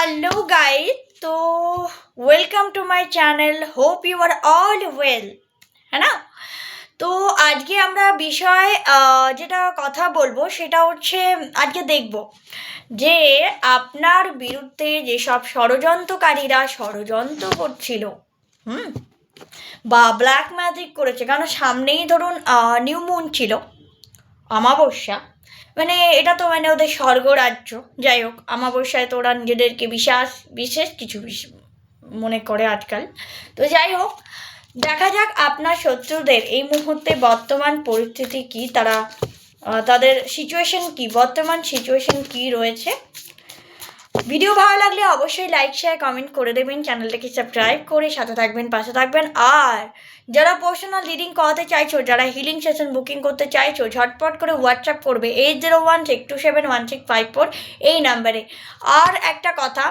Hello guys তো welcome to my channel hope you are all well হ্যাঁ না তো আজকে আমরা বিষয় যেটা কথা বলব, সেটা হচ্ছে, আজকে দেখব যে আপনার বিরুদ্ধে যেসব ষড়যন্ত্রকারীরা ষড়যন্ত্র করছিল, হুম, বা ব্ল্যাক ম্যাজিক করেছে কারণ সামনেই ধরুন নিউ মুন ছিল, অমাবস্যা মানে এটা তো মানে ওদের স্বর্গরাজ্য। যাই হোক আমাবস্যায় তো ওরা নিজেদেরকে বিশ্বাস, বিশেষ কিছু মনে করে আজকাল। তো যাই হোক, দেখা যাক আপনার শত্রুদের এই মুহূর্তে বর্তমান পরিস্থিতি কি, তারা তাদের সিচুয়েশন কি, বর্তমান সিচুয়েশন কি রয়েছে। ভিডিও ভালো লাগলে অবশ্যই লাইক শেয়ার কমেন্ট করে দেবেন। চ্যানেলটাকে সাবস্ক্রাইব করে সাথে থাকবেন, পাশে থাকবেন। আর যারা পার্সোনাল রিডিং করাতে চাইছো, যারা হিলিং সেশন বুকিং করতে চাইছো, ঝটপট করে হোয়াটসঅ্যাপ করবে। Eight zero one six two seven one six five four এই নাম্বারে আর একটা কথা,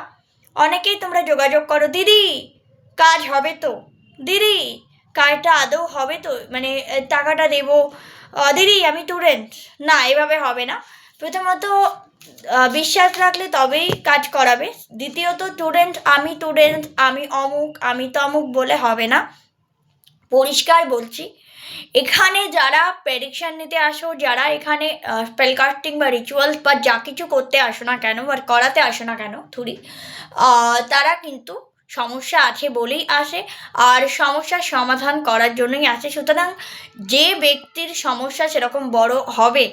অনেকেই তোমরা যোগাযোগ করো, দিদি, কাজ হবে তো? দিদি, কাজটা আদৌ হবে তো? মানে টাকাটা দেবো? দিদি, আমি স্টুডেন্ট না, এভাবে হবে না। প্রথমত বিশ্বাস রাখলে তবেই কাজ করাবে। দ্বিতীয়ত স্টুডেন্ট আমি স্টুডেন্ট আমি অমুক, আমি তমুক বলে হবে না। পরিষ্কার বলছি, এখানে যারা প্রেডিকশান নিতে আসো, যারা এখানে স্পেলকাস্টিং বা রিচুয়ালস বা যা কিছু করতে আসো না কেন বা করাতে আসো না কেন, থুরি তারা কিন্তু সমস্যা আছে বলেই আসে আর সমস্যার সমাধান করার জন্যই আসে। সুতরাং যে ব্যক্তির সমস্যা সেরকম বড় হবে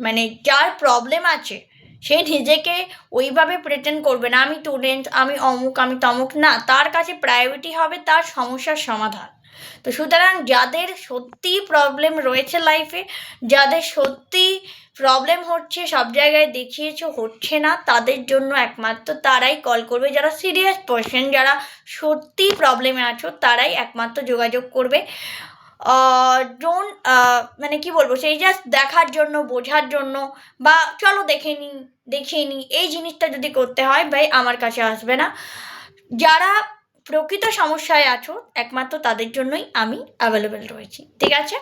মানে যার প্রবলেম আছে, সে নিজেকে ওইভাবে প্রেটেন্ড করবে না, আমি স্টুডেন্ট আমি অমুক, আমি তমুক, না, তার কাছে প্রায়োরিটি হবে তার সমস্যার সমাধান। তো সুতরাং যাদের সত্যি প্রবলেম রয়েছে লাইফে যাদের সত্যি প্রবলেম হচ্ছে, সব জায়গায় দেখিয়েছো, হচ্ছে না, তাদের জন্য একমাত্র তারাই কল করবে। যারা সিরিয়াস পার্সন যারা সত্যি প্রবলেমে আছো, তারাই একমাত্র যোগাযোগ করবে। ডোন মানে কি বলব, সেই জাস্ট দেখার জন্য, বোঝার জন্য বা চলো দেখে নিই দেখিয়ে নিই এই জিনিসটা যদি করতে হয়, ভাই আমার কাছে আসবে না। যারা প্রকৃত সমস্যায় আছো, একমাত্র তাদের জন্যই আমি অ্যাভেলেবেল রয়েছি, ঠিক আছে?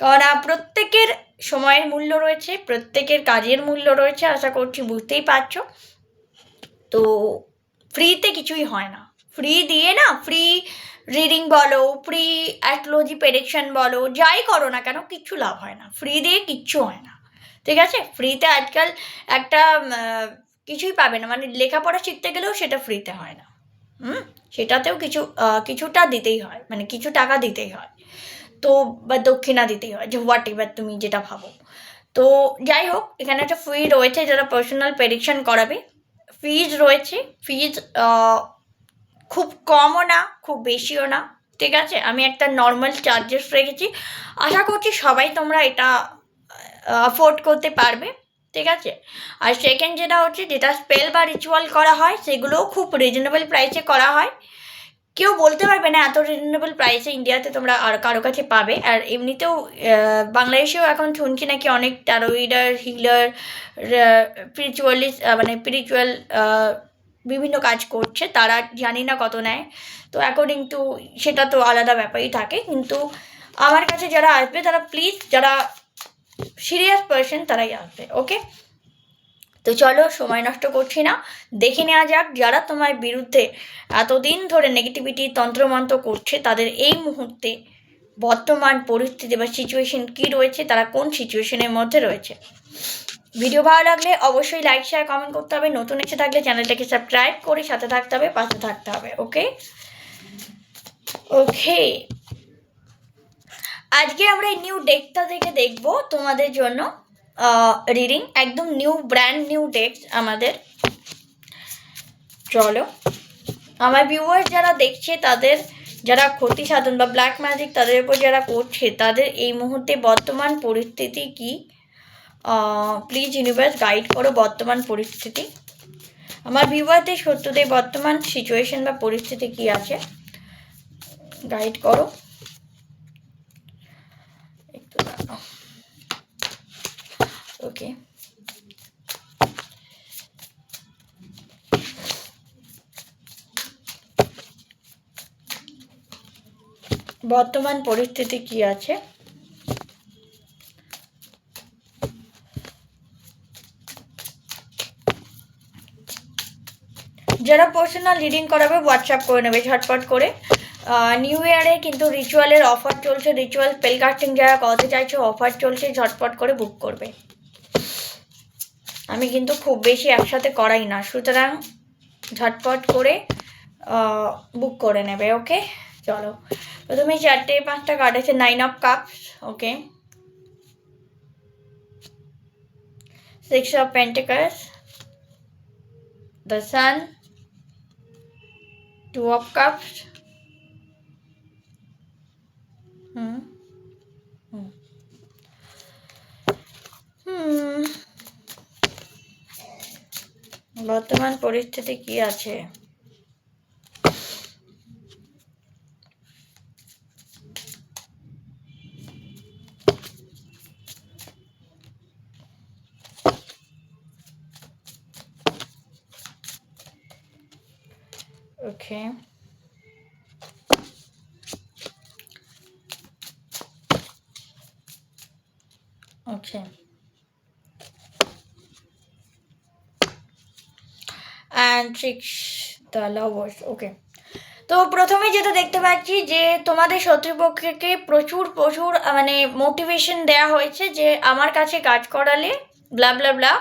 কারণ প্রত্যেকের সময়ের মূল্য রয়েছে, প্রত্যেকের কাজের মূল্য রয়েছে, আশা করছি বুঝতেই পারছ। তো ফ্রিতে কিছুই হয় না। ফ্রি দিয়ে না ফ্রি রিডিং বলো ফ্রি অ্যাস্ট্রোলজি প্রেডিকশন বলো, যাই করো না কেন, কিচ্ছু লাভ হয় না। ফ্রি দিয়ে কিচ্ছু হয় না। ঠিক আছে? ফ্রিতে আজকাল একটা কিছুই পাবে না। মানে লেখাপড়া শিখতে গেলেও সেটা ফ্রিতে হয় না। হুম? সেটাতেও কিছু কিছুটা দিতেই হয়। মানে কিছু টাকা দিতেই হয়। তো, বা দক্ষিণা দিতেই হয়। যে হোয়াট এভার তুমি যেটা ভাবো। তো, যাই হোক, এখানে একটা ফি রয়েছে যারা পার্সোনাল প্রেডিকশন করাবে। ফিজ রয়েছে। ফিজ খুব কমও না, খুব বেশিও না। ঠিক আছে? আমি একটা নর্মাল চার্জেস রেখেছি। আশা করছি সবাই তোমরা এটা অ্যাফোর্ড করতে পারবে। ঠিক আছে? আর সেকেন্ড যেটা হচ্ছে, যেটা স্পেল বা রিচুয়াল করা হয়, সেগুলোও খুব রিজনেবল প্রাইসে করা হয়। কেউ বলতে পারবে না এত রিজনেবল প্রাইসে ইন্ডিয়াতে তোমরা আর কারও কাছে পাবে। আর এমনিতেও বাংলাদেশেও এখন শুনছি নাকি অনেক ট্যারোইডার হিলার স্পিরিচুয়ালিস্ট মানে স্পিরিচুয়াল বিভিন্ন কাজ করছে, তারা জানি না কত নেয়। তো অ্যাকর্ডিং টু সেটা তো আলাদা ব্যাপারই থাকে, কিন্তু আমার কাছে যারা আসবে, তারা প্লিজ যারা সিরিয়াস পার্সন তারাই আসবে ওকে তো চলো, সময় নষ্ট করছি না। দেখে নেওয়া যাক, যারা তোমার বিরুদ্ধে এতদিন ধরে নেগেটিভিটি তন্ত্রমন্ত্র করছে, তাদের এই মুহূর্তে বর্তমান পরিস্থিতি বা সিচুয়েশন কি রয়েছে, তারা কোন সিচুয়েশনের মধ্যে রয়েছে? ভিডিও ভালো লাগলে অবশ্যই লাইক শেয়ার কমেন্ট করতে হবে। নতুন এসে থাকলে চ্যানেলটাকে সাবস্ক্রাইব করে সাথে থাকতে হবে, পাশে থাকতে হবে ওকে ওকে আজকে আমরা এই নিউ ডেকটা থেকে দেখব তোমাদের জন্য রিডিং একদম নিউ ব্র্যান্ড নিউ ডেক আমাদের। চলো। আমার ভিউয়ার্স যারা দেখছে, তাদের যারা ক্ষতি সাধন বা ব্ল্যাক ম্যাজিক তাদের উপর যারা করছে তাদের এই মুহূর্তে বর্তমান পরিস্থিতি কি? প্লিজ ইউনিভার্স গাইড করো বর্তমান পরিস্থিতি। আমার ভিউয়ারদের সত্যদের বর্তমান সিচুয়েশন বা পরিস্থিতি কি আছে? গাইড করো। ওকে বর্তমান পরিস্থিতি কি আছে? যারা পার্সোনাল রিডিং করাবে হোয়াটসঅ্যাপ করে নেবে ঝটপট করে। নিউ ইয়ারে কিন্তু রিচুয়ালের অফার চলছে রিচুয়াল স্পেল কাস্টিং যারা করতে চাইছে অফার চলছে, ঝটপট করে বুক করবে। আমি কিন্তু খুব বেশি একসাথে করাই না, সুতরাং ঝটপট করে বুক করে নেবে ওকে চলো, প্রথমে চারটে, পাঁচটা কার্ড আছে nine of cups okay six of pentacles the sun two of cups hmm hmm বর্তমান পরিস্থিতি কি আছে Okay. Okay. And six the lovers okay তো প্রথমে যেটা দেখতে পাচ্ছি যে তোমাদের শত্রুপক্ষকে প্রচুর প্রচুর মানে মোটিভেশন দেওয়া হয়েছে যে আমার কাছে কাজ করালে ব্লা ব্লা ব্লা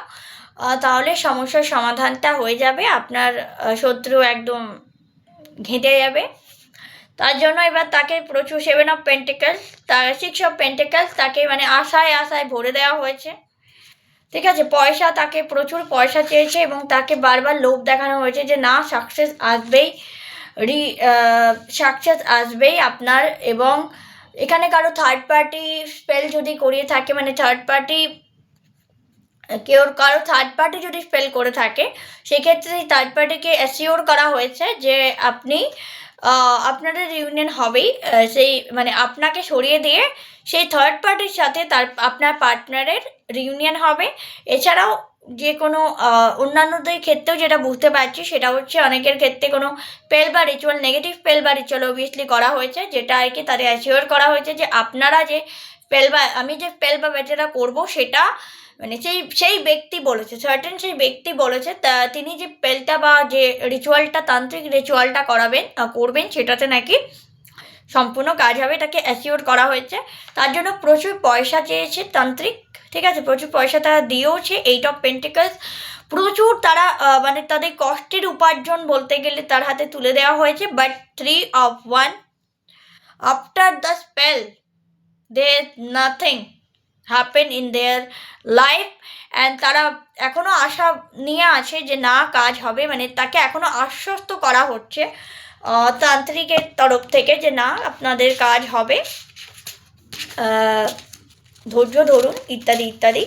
তাহলে সমস্যার সমাধানটা হয়ে যাবে, আপনার শত্রু একদম ঘেঁটে যাবে। তার জন্য এবার তাকে প্রচুর সেভেন অফ পেন্টিকালস তার সিক্স অফ পেন্টিকালস তাকে মানে আশায় আশায় ভরে দেওয়া হয়েছে। ঠিক আছে, পয়সা তাকে প্রচুর পয়সা চেয়েছে এবং তাকে বারবার লোভ দেখানো হয়েছে যে না সাকসেস আসবেই, রি সাকসেস আসবেই আপনার এবং এখানে কারও থার্ড পার্টি স্পেল যদি করিয়ে থাকে মানে থার্ড পার্টি কেউ কারও থার্ড পার্টি যদি স্পেল করে থাকে, সেক্ষেত্রে থার্ড পার্টিকে অ্যাসিওর করা হয়েছে যে আপনি আপনাদের ইউনিয়ন হবেই। সেই মানে আপনাকে সরিয়ে দিয়ে সেই থার্ড পার্টির সাথে তার, আপনার পার্টনারের রিউনিয়ন হবে। এছাড়াও যে কোনো অন্যান্যদের ক্ষেত্রেও যেটা বুঝতে পারছি, সেটা হচ্ছে অনেকের ক্ষেত্রে কোনো পেল বা রিচুয়াল নেগেটিভ পেল বা রিচুয়াল অবভিয়াসলি করা হয়েছে, যেটা আর কি তাদের অ্যাসিওর করা হয়েছে যে আপনারা যে পেল বা, আমি যে পেল বা বেচারা করব, সেটা মানে সেই সেই ব্যক্তি বলেছে সার্টেন সেই ব্যক্তি বলেছে, তা তিনি যে পেলটা বা যে রিচুয়ালটা তান্ত্রিক রিচুয়ালটা করাবেন করবেন, সেটাতে নাকি সম্পূর্ণ কাজ হবে, এটাকে অ্যাসিওর করা হয়েছে। তার জন্য প্রচুর পয়সা চেয়েছে তান্ত্রিক, ঠিক আছে? প্রচুর পয়সা তারা দিয়েওছে এইট অফ পেন্টিকালস প্রচুর তারা মানে তাদের কষ্টের উপার্জন বলতে গেলে তার হাতে তুলে দেওয়া হয়েছে but three of one after the spell they nothing happen in their life and তারা এখনও আশা নিয়ে আছে যে না, কাজ হবে। মানে তাকে এখনও আশ্বস্ত করা হচ্ছে তান্ত্রিকের তরফ থেকে যে না, আপনাদের কাজ হবে। ধৈর্য ধরুন, ইত্যাদি ইত্যাদি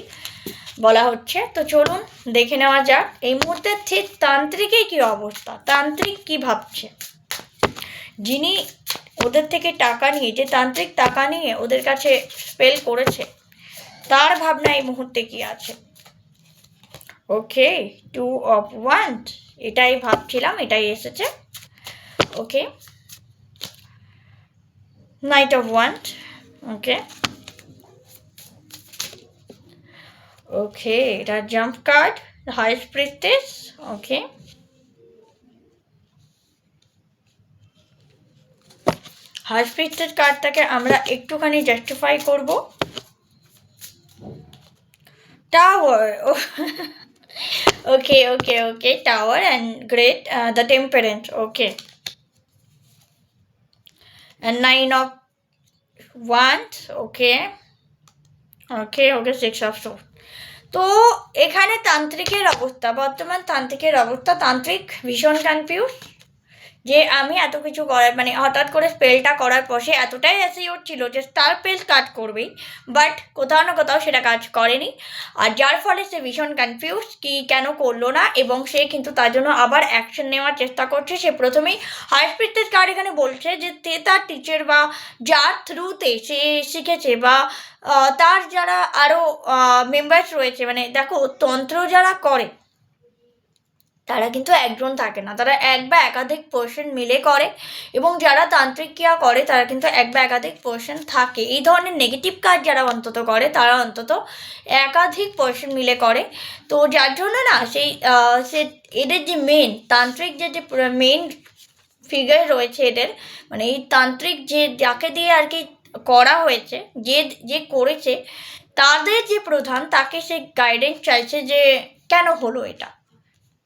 বলা হচ্ছে। তো চলুন, দেখে নেওয়া যাক। এই মুহূর্তে ঠিক তান্ত্রিকের কী অবস্থা? তান্ত্রিক কি ভাবছে? যিনি ওদের থেকে টাকা নিয়ে, যে তান্ত্রিক টাকা নিয়ে ওদের কাছে স্পেল করেছে তার ভাবনা এই মুহূর্তে কি আছে? ওকে টু অফ ওয়ান এটাই ভাবছিলাম, এটাই এসেছে। Okay knight of one okay okay এটা jump card highest priestess okay highest priestess কার্ডটাকে আমরা একটুখানি জাস্টিফাই করব। Tower okay okay okay tower and great uh, the temperance okay and nine of wands okay okay okay six of swords তো এখানে তান্ত্রিকের অবস্থা বর্তমান তান্ত্রিকের অবস্থা তান্ত্রিক ভীষণ কনফিউজ যে আমি এত কিছু করার মানে হঠাৎ করে স্পেলটা করার পর সে এতটাই অ্যাসিওর ছিল যে তার স্পেল কাজ করবেই বাট কোথাও না কোথাও সেটা কাজ করেনি। আর যার ফলে সে ভীষণ কনফিউজ কি কেন করল না, এবং সে কিন্তু তার জন্য আবার অ্যাকশন নেওয়ার চেষ্টা করছে। সে প্রথমেই হাই স্পিডের কার্ড এখানে বলছে যে তে তার টিচার বা যার থ্রুতে সে শিখেছে বা তার যারা আরও মেম্বার্স রয়েছে মানে দেখো তন্ত্র যারা করে তারা কিন্তু একজন থাকে না। তারা এক বা একাধিক পার্সন মিলে করে এবং যারা তান্ত্রিক ক্রিয়া করে, তারা কিন্তু এক বা একাধিক পার্সন থাকে। এই ধরনের নেগেটিভ কাজ যারা অন্তত করে, তারা অন্তত একাধিক পার্সন মিলে করে। তো যার জন্য না সেই সে এদের যে মেন তান্ত্রিক যে যে মেন ফিগার রয়েছে এদের মানে এই তান্ত্রিক যে, যাকে দিয়ে আর কি করা হয়েছে, যে যে করেছে, তাদের যে প্রধান, তাকে সে গাইডেন্স চাইছে যে কেন হলো এটা।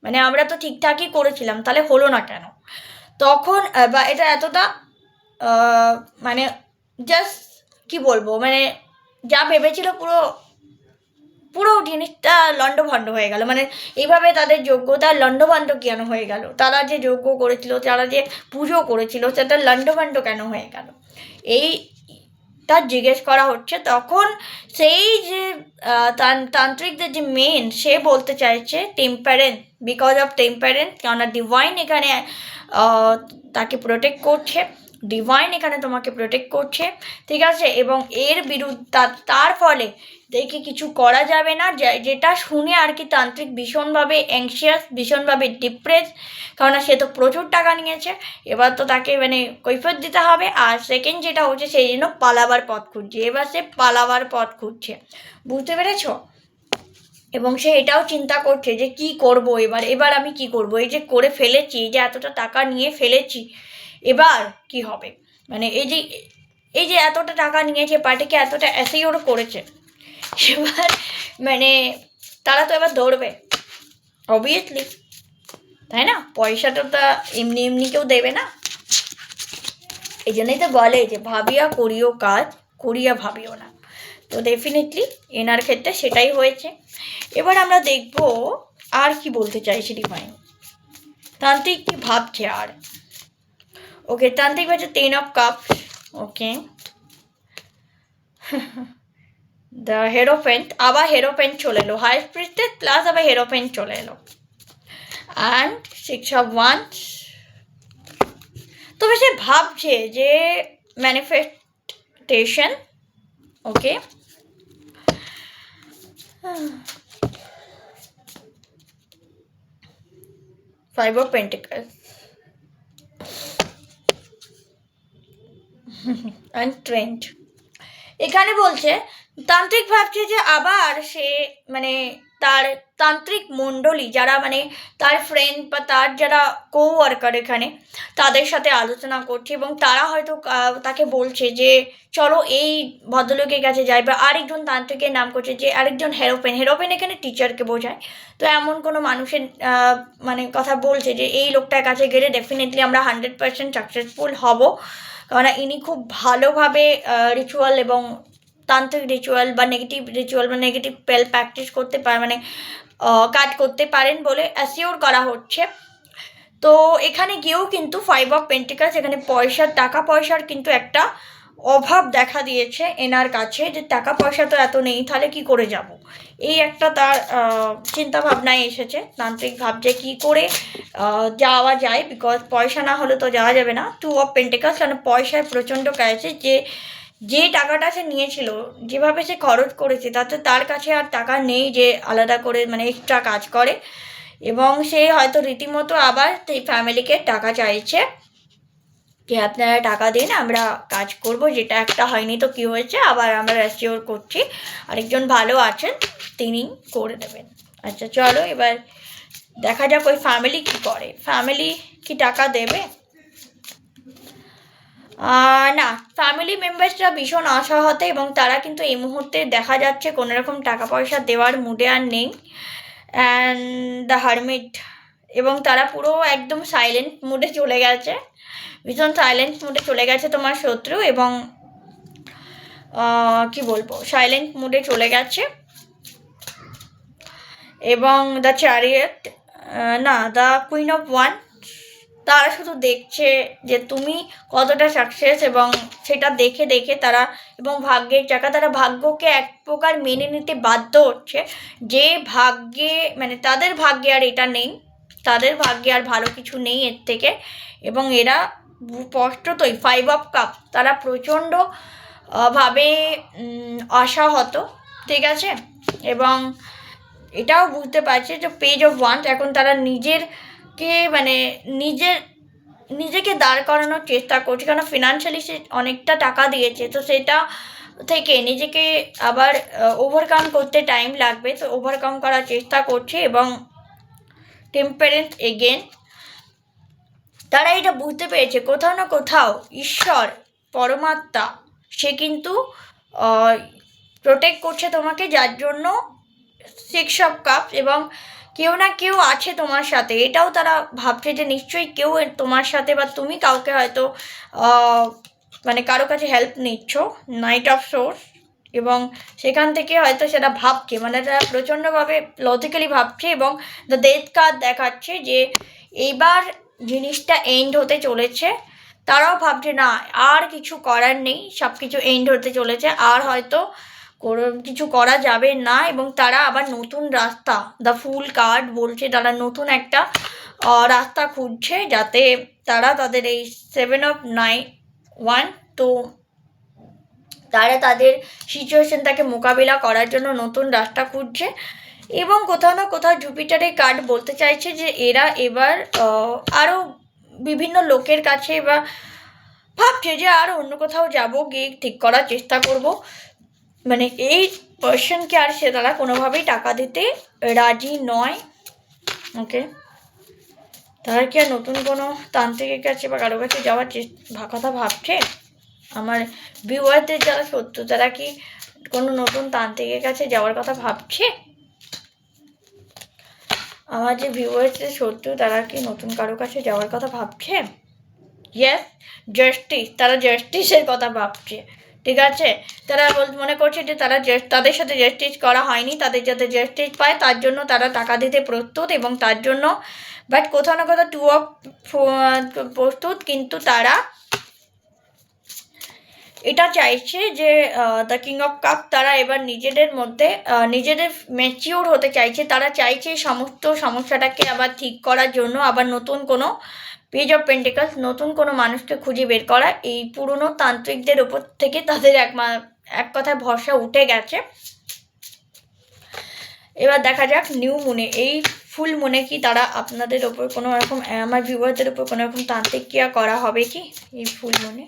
মানে আমরা তো ঠিকঠাকই করেছিলাম, তাহলে হলো না কেন? তখন বা এটা এতটা মানে জাস্ট কি বলব মানে যা ভেবেছিল পুরো পুরো জিনিসটা লণ্ডভণ্ড হয়ে গেল। মানে এইভাবে তাদের যোগ্যতা লণ্ডভণ্ড কেন হয়ে গেল? তারা যে যজ্ঞ করেছিল, তারা যে পুজো করেছিল সেটা লণ্ডভণ্ড কেন হয়ে গেল? এই তার জিজ্ঞেস করা হচ্ছে, তখন সেই যে তান- তান্ত্রিকদের যে মেন সে বলতে চাইছে টেম্পারেন্ট বিকজ অফ টেম্পারেন্ট কেননা ডিভাইন এখানে তাকে প্রোটেক্ট করছে। ডিভাইন এখানে তোমাকে প্রোটেক্ট করছে, ঠিক আছে? এবং এর বিরুদ্ধে তার ফলে দেখে কিছু করা যাবে না। যেটা শুনে আর কি তান্ত্রিক ভীষণভাবে অ্যাংশিয়াস ভীষণভাবে ডিপ্রেস কেননা সে তো প্রচুর টাকা নিয়েছে। এবার তো তাকে মানে কৈফত দিতে হবে। আর সেকেন্ড যেটা হচ্ছে সেই জন্য পালাবার পথ খুঁজছে। এবার সে পালাবার পথ খুঁজছে। বুঝতে পেরেছ? এবং সে এটাও চিন্তা করছে যে, কি করব এবার? এবার আমি কি করব? এই যে করে ফেলেছি যে এতটা টাকা নিয়ে ফেলেছি এবার কি হবে? মানে এই যে এই যে এতটা টাকা নিয়েছে, পার্টিকে এতটা অ্যাসিওর করেছে, এবার মানে তারা তো এবার দৌড়বে অবভিয়াসলি তাই না? পয়সাটা তো এমনি এমনি কেউ দেবে না। এই জন্যই তো বলে যে, ভাবিয়া করিও কাজ, করিয়া ভাবিও না। তো ডেফিনেটলি এনার ক্ষেত্রে সেটাই হয়েছে। এবার আমরা দেখব আর কি বলতে চাইছি ডিভাইন। তান্ত্রিক কি ভাবছে আর? ওকে তান্ত্রিক হচ্ছে ten of cup okay the hierophant আবার হেরোপেন্ট চলে এলো হাই স্পিরিটেড প্লাস আবার হেরোপেন্ট চলে এলো অ্যান্ড সিক্স অফ ওয়ান তবে সে ভাবছে যে manifestation okay five of pentacle and trend এখানে বলছে, তান্ত্রিক ভাবছে যে আবার সে মানে তার তান্ত্রিক মণ্ডলী যারা মানে তার ফ্রেন্ড বা তার যারা কো ওয়ার্কার এখানে, তাদের সাথে আলোচনা করছে এবং তারা হয়তো তাকে বলছে যে, চলো এই ভদ্রলোকের কাছে যাই। বা আরেকজন তান্ত্রিকের নাম করছে যে, আরেকজন হেরোপেন। হেরোপেন এখানে টিচারকে বোঝায়। তো এমন কোনো মানুষের মানে কথা বলছে যে, এই লোকটার কাছে গেলে ডেফিনেটলি আমরা হান্ড্রেড পার্সেন্ট সাকসেসফুল হব। কারণ ইনি খুব ভালোভাবে রিচুয়াল এবং তান্ত্রিক রিচুয়াল বা নেগেটিভ রিচুয়াল বা নেগেটিভ পেল প্র্যাকটিস করতে পারে মানে কাজ করতে পারেন বলে অ্যাসিওর করা হচ্ছে। তো এখানে গিয়েও কিন্তু ফাইভ অফ পেন্টিকাস এখানে পয়সার, টাকা পয়সার কিন্তু একটা অভাব দেখা দিয়েছে এনার কাছে যে টাকা পয়সা তো এত নেই, তাহলে কি করে যাব? এই একটা তার চিন্তা ভাবনায় এসেছে, তান্ত্রিক ভাবছে কি করে যাওয়া যায় বিকজ পয়সা না হলে তো যাওয়া যাবে না। টু অফ পেন্টিকালস কারণ পয়সায় প্রচণ্ড কাছে যে যে টাকাটা সে নিয়েছিল, যেভাবে সে খরচ করেছে, তাতে তার কাছে আর টাকা নেই যে আলাদা করে মানে এক্সট্রা কাজ করে। এবং সে হয়তো রীতিমতো আবার সেই ফ্যামিলিকে টাকা চাইছে। যে আপনারা টাকা দিন, আমরা কাজ করব, যেটা একটা হয়নি তো কী হয়েছে, আবার আমরা অ্যাসিওর করছি। আরেকজন ভালো আছেন, তিনি করে দেবেন। আচ্ছা চলো এবার দেখা যাক ওই ফ্যামিলি কি করে। ফ্যামিলি কি টাকা দেবে? না ফ্যামিলি মেম্বার্সরা ভীষণ অসহতে এবং তারা কিন্তু এই মুহূর্তে দেখা যাচ্ছে কোনো রকম টাকা পয়সা দেওয়ার মুডে আর নেই। অ্যান্ড দ্য হারমিট এবং তারা পুরো একদম সাইলেন্ট মুডে চলে গেছে। ভীষণ সাইলেন্ট মুডে চলে গেছে তোমার শত্রু এবং কি বলব? সাইলেন্ট মুডে চলে গেছে। এবং দ্য চ্যারিয়েট না দ্য কুইন অফ ওয়ান তারা শুধু দেখছে যে তুমি কতটা সাকসেস এবং সেটা দেখে দেখে তারা এবং ভাগ্যের চাকা, তারা ভাগ্যকে এক প্রকার মেনে নিতে বাধ্য হচ্ছে। যে ভাগ্যে মানে তাদের ভাগ্যে আর এটা নেই, তাদের ভাগ্যে আর ভালো কিছু নেই এর থেকে। এবং এরা স্পষ্টতই ফাইভ অফ কাপ তারা প্রচণ্ড ভাবে আশাহত, ঠিক আছে? এবং এটাও বুঝতে পারছে যে পেজ অফ ওয়ান্স এখন তারা নিজেরকে মানে নিজের, নিজেকে দাঁড় করানোর চেষ্টা করছে। কারণ ফিনান্সিয়ালি সে অনেকটা টাকা দিয়েছে, তো সেটা থেকে নিজেকে আবার ওভারকাম করতে টাইম লাগবে। তো ওভারকাম করার চেষ্টা করছে এবং টেম্পারেন্স এগেন তারা এটা বুঝতে পেরেছে। কোথাও না কোথাও ঈশ্বর, পরমাত্মা, সে কিন্তু প্রোটেক্ট করছে তোমাকে, যার জন্য সিক্স অফ কাপ এবং কেউ না কেউ আছে তোমার সাথে। এটাও তারা ভাবছে যে নিশ্চয়ই কেউ তোমার সাথে বা তুমি কাউকে হয়তো মানে কারও কাছে হেল্প নিচ্ছ নাইট অফ সোর্স এবং সেখান থেকে হয়তো সেটা ভাবছে। মানে তারা প্রচণ্ডভাবে লজিক্যালি ভাবছে এবং দ্য ডেথ কার্ড দেখাচ্ছে যে এইবার জিনিসটা এন্ড হতে চলেছে। তারাও ভাবছে, না, আর কিছু করার নেই। সব কিছু এন্ড হতে চলেছে। আর হয়তো কিছু করা যাবে না। এবং তারা আবার নতুন রাস্তা দ্য ফুল কার্ড বলছে, তারা নতুন একটা রাস্তা খুঁজছে যাতে তারা তাদের এই সেভেন অফ নাইন ওয়ান তো তারা তাদের সিচুয়েশনটাকে মোকাবিলা করার জন্য নতুন রাস্তা খুঁজছে। এবং কোথাও না কোথাও জুপিটারের কার্ড বলতে চাইছে যে এরা এবার আরও বিভিন্ন লোকের কাছে বা ভাবছে যে আর অন্য কোথাও যাব গিয়ে ঠিক করার চেষ্টা করব। মানে এই পার্সনকে আর সে তারা কোনোভাবেই টাকা দিতে রাজি নয়। ওকে তারা কি আর নতুন কোনো তান্ত্রিকের কাছে বা কারও কাছে যাওয়ার চেষ্টা কথা ভাবছে? আমার ভিউয়ারদের যারা সত্য তারা কি কোনো নতুন তান্ত্রিকের কাছে যাওয়ার কথা ভাবছে? আমার যে ভিউয়ার্সদের শত্রু তারা কি নতুন কারও কাছে যাওয়ার কথা ভাবছে? ইয়েস জাস্টিস তারা জাস্টিসের কথা ভাবছে। ঠিক আছে? তারা বল মনে করছে যে তারা তাদের সাথে জাস্টিস করা হয়নি, তাদের যাতে জাস্টিস পায়, তার জন্য তারা টাকা দিতে প্রস্তুত এবং তার জন্য বাট কোথাও না কোথাও টু অফ প্রস্তুত, কিন্তু তারা এটা চাইছে যে দ্য কিং অফ কাপ তারা এবার নিজেদের মধ্যে নিজেদের ম্যাচিওর হতে চাইছে। তারা চাইছে সমস্ত সমস্যাটাকে আবার ঠিক করার জন্য আবার নতুন কোনো পেজ অফ পেন্টিকালস নতুন কোনো মানুষকে খুঁজে বের করা। এই পুরনো তান্ত্রিকদের ওপর থেকে তাদের এক এক কথায় ভরসা উঠে গেছে। এবার দেখা যাক নিউ মুনে এই ফুল মনে কি তারা আপনাদের ওপর কোনো রকম, আমার ভিউয়ারদের ওপর কোনো রকম তান্ত্রিক ক্রিয়া করা হবে কি? এই ফুল মনে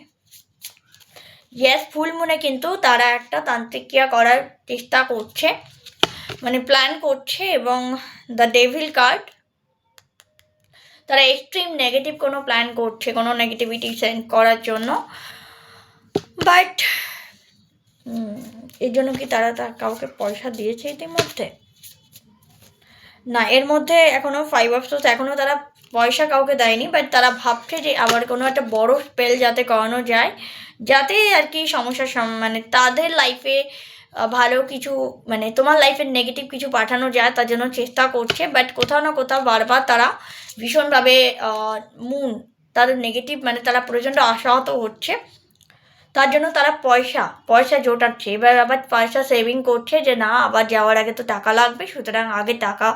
ইয়েস ফুল মুনে কিন্তু তারা একটা তান্ত্রিক ক্রিয়া করার চেষ্টা করছে। মানে প্ল্যান করছে এবং দ্য ডেভিল কার্ড তারা এক্সট্রিম নেগেটিভ কোনো প্ল্যান করছে, কোনো নেগেটিভিটি সেন্ড করার জন্য। বাট এর জন্য কি তারা তার কাউকে পয়সা দিয়েছে ইতিমধ্যে? না, এর মধ্যে এখনও ফাইভ অফ সোর্স এখনও তারা পয়সা কাউকে দেয়নি বাট তারা ভাবছে যে আবার কোনো একটা বড় স্পেল যাতে করানো যায়, যাতে আর কি সমস্যার সম- মানে তাদের লাইফে ভালো কিছু মানে তোমার লাইফের নেগেটিভ কিছু পাঠানো যায়, তার জন্য চেষ্টা করছে বাট কোথাও না কোথাও বারবার তারা ভীষণভাবে মুন তাদের নেগেটিভ মানে তারা প্রচণ্ড আশাহত হচ্ছে। তার জন্য তারা পয়সা পয়সা জোটাচ্ছে। এবার আবার পয়সা সেভিং করছে যে না, আবার যাওয়ার আগে তো টাকা লাগবে, সুতরাং আগে টাকা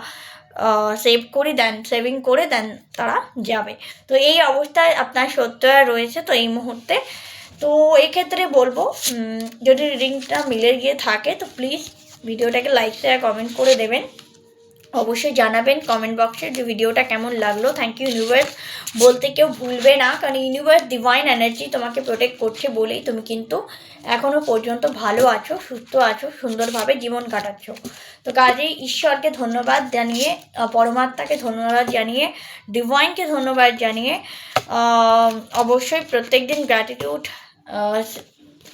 সেভ করে দেন সেভিং করে দেন তারা যাবে। তো এই অবস্থায় আপনার সত্যরা রয়েছে তো এই মুহূর্তে। তো এক্ষেত্রে বলব যদি রিডিংটা মিলে গিয়ে থাকে, তো প্লিজ ভিডিওটাকে লাইক শেয়ার কমেন্ট করে দেবেন। অবশ্যই জানাবেন কমেন্ট বক্সে যে ভিডিওটা কেমন লাগল। থ্যাংক ইউ ইউনিভার্স বলতে কেউ ভুলবে না, কারণ ইউনিভার্স ডিভাইন এনার্জি তোমাকে প্রোটেক্ট করছে বলেই তুমি কিন্তু এখনও পর্যন্ত ভালো আছো, সুস্থ আছো, সুন্দরভাবে জীবন কাটাচ্ছ। তো কাজেই ঈশ্বরকে ধন্যবাদ জানিয়ে পরমাত্মাকে ধন্যবাদ জানিয়ে ডিভাইনকে ধন্যবাদ জানিয়ে অবশ্যই প্রত্যেক দিন গ্র্যাটিটিউড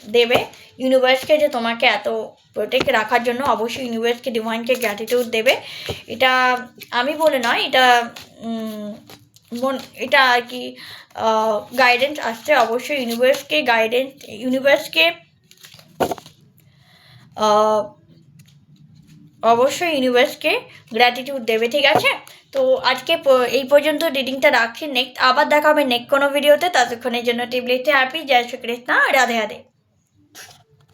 দেবে। ইউনিভার্সকে যে তোমাকে এত প্রোটেক্ট রাখার জন্য অবশ্যই ইউনিভার্সকে ডিভাইনকে গ্র্যাটিটিউড দেবে। এটা আমি বলে নয়, এটা মন- এটা আর কি গাইডেন্স আসছে। অবশ্যই ইউনিভার্সকে গাইডেন্স ইউনিভার্সকে অবশ্যই ইউনিভার্সকে গ্র্যাটিটিউড দেবে, ঠিক আছে? তো আজকে এই পর্যন্ত রিডিংটা রাখছি। নেক্সট আবার দেখা হবে নেক্সট কোনো ভিডিওতে ততক্ষণের জন্য টিবলিতে হ্যাপি জয় শ্রীকৃষ্ণ রাধে রাধে